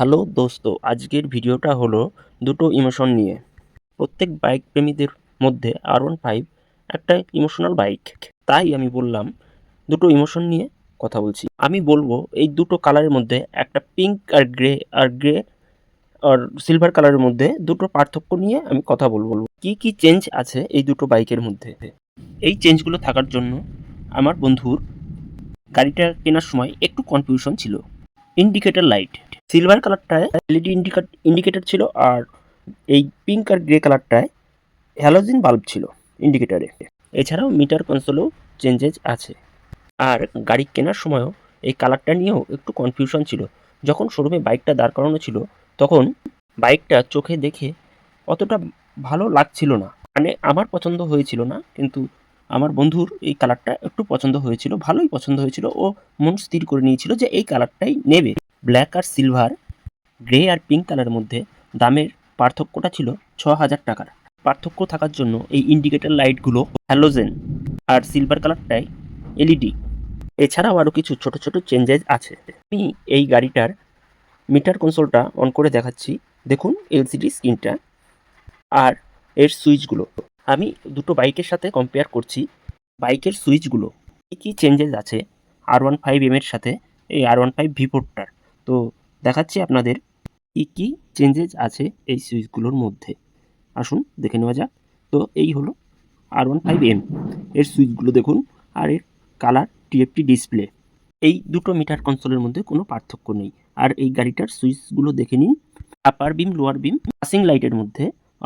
Hello দোস্ত, আজকের ভিডিওটা হলো দুটো ইমোশন নিয়ে। প্রত্যেক বাইক প্রেমীদের মধ্যে আর ওয়ান ফাইভ একটা ইমোশনাল বাইক। তাই আমি বললাম, দুটো ইমোশন নিয়ে কথা বলছি। আমি বলব, এই দুটো কালারের মধ্যে একটা পিঙ্ক আর গ্রে আর গ্রে আর সিলভার কালারের মধ্যে দুটো পার্থক্য নিয়ে আমি কথা বলব। কি কি চেঞ্জ আছে এই দুটো বাইকের মধ্যে? এই চেঞ্জগুলো থাকার জন্য আমার বন্ধুর গাড়িটা কেনার সময় একটু কনফিউশন ছিল। ইন্ডিকেটর লাইট সিলভার কালারটায় এলইডি ইন্ডিকেট ইন্ডিকেটর ছিল আর এই পিঙ্ক আর গ্রে কালারটায় হ্যালোজিন বাল্ব ছিল ইন্ডিকেটারে এছাড়াও মিটার কনসোলেও চেঞ্জেস আছে। আর গাড়ি কেনার সময়ও এই কালারটা নিয়েও একটু কনফিউশন ছিল। যখন শোরুমে বাইকটা দাঁড় করানো ছিল, তখন বাইকটা চোখে দেখে অতটা ভালো লাগছিল না। মানে আমার পছন্দ হয়েছিল না, কিন্তু আমার বন্ধুর এই কালারটা একটু পছন্দ হয়েছিল, ভালোই পছন্দ হয়েছিল ও মন স্থির করে নিয়েছিল যে এই কালারটাই নেবে। ব্ল্যাক আর সিলভার গ্রে আর পিঙ্ক কালারের মধ্যে দামের পার্থক্যটা ছিল ছ হাজার টাকার। পার্থক্য থাকার জন্য এই ইন্ডিকেটর লাইটগুলো হ্যালোজেন আর সিলভার কালারটাই এলইডি এছাড়াও আরও কিছু ছোট ছোট চেঞ্জেস আছে। আমি এই গাড়িটার মিটার কনসোলটা অন করে দেখাচ্ছি। দেখুন এলসিডি স্ক্রিনটা আর এর সুইচগুলো আমি দুটো বাইকের সাথে কম্পেয়ার করছি। বাইকের সুইচগুলো কী কী চেঞ্জেস আছে? আর ওয়ান ফাইভ এমের সাথে, এই আর ওয়ান ফাইভ ভি ফোরটার তো দেখাচ্ছি আপনাদের কী কী চেঞ্জেস আছে এই সুইচগুলোর মধ্যে। আসুন দেখে নেওয়া যাক। তো এই হলো আর ওয়ান ফাইভ এম এর সুইচগুলো দেখুন, আর এর কালার টিএফটি ডিসপ্লে এই দুটো মিটার কনসোলের মধ্যে কোনো পার্থক্য নেই। আর এই গাড়িটার সুইচগুলো দেখে নিন। Upper beam lower beam passing লাইটের মধ্যে।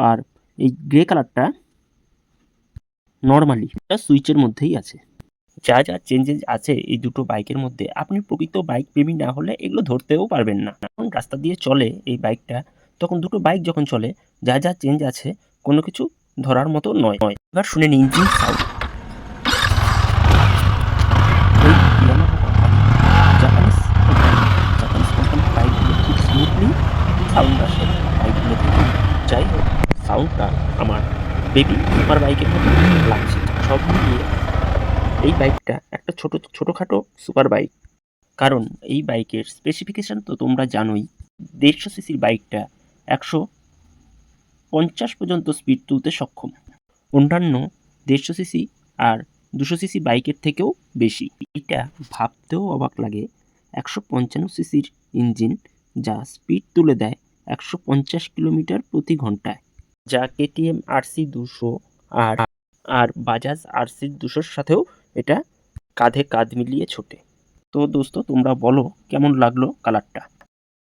আর এই গ্রে কালারটা নর্মালি এটা সুইচের মধ্যেই আছে। যা যা চেঞ্জেস আছে এই দুটো বাইকের মধ্যে, আপনি প্রকৃত বাইক প্রেমী না হলে এগুলো ধরতেও পারবেন না। যখন রাস্তা দিয়ে চলে এই বাইকটা তখন দুটো বাইক যখন চলে, যা যা চেঞ্জ আছে, কোনো কিছু ধরার মতো নয়। নয় এবার শুনে নিন ইঞ্জিন সাউন্ড যাই হোক সাউন্ডটা আমার বেবি আমার বাইকের মতো লাগছে। সব মিলিয়ে এই বাইকটা একটা ছোট, ছোটোখাটো সুপার বাইক কারণ এই বাইকের স্পেসিফিকেশান তো তোমরা জানোই, দেড়শো সিসির বাইকটা একশো পঞ্চাশ পর্যন্ত স্পিড তুলতে সক্ষম। অন্যান্য দেড়শো সিসি আর দুশো সিসি বাইকের থেকেও বেশি। এটা ভাবতেও অবাক লাগে, একশো পঞ্চান্ন সিসির ইঞ্জিন যা স্পিড তুলে দেয় একশো পঞ্চাশ কিলোমিটার প্রতি ঘন্টায়। যা কেটিএম আরসি দুশো আর আর বাজাজ আরসি দুশোর সাথেও এটা কাঁধে কাঁধ মিলিয়ে ছোটে। তো দোস্ত, তোমরা বলো, কেমন লাগল কালারটা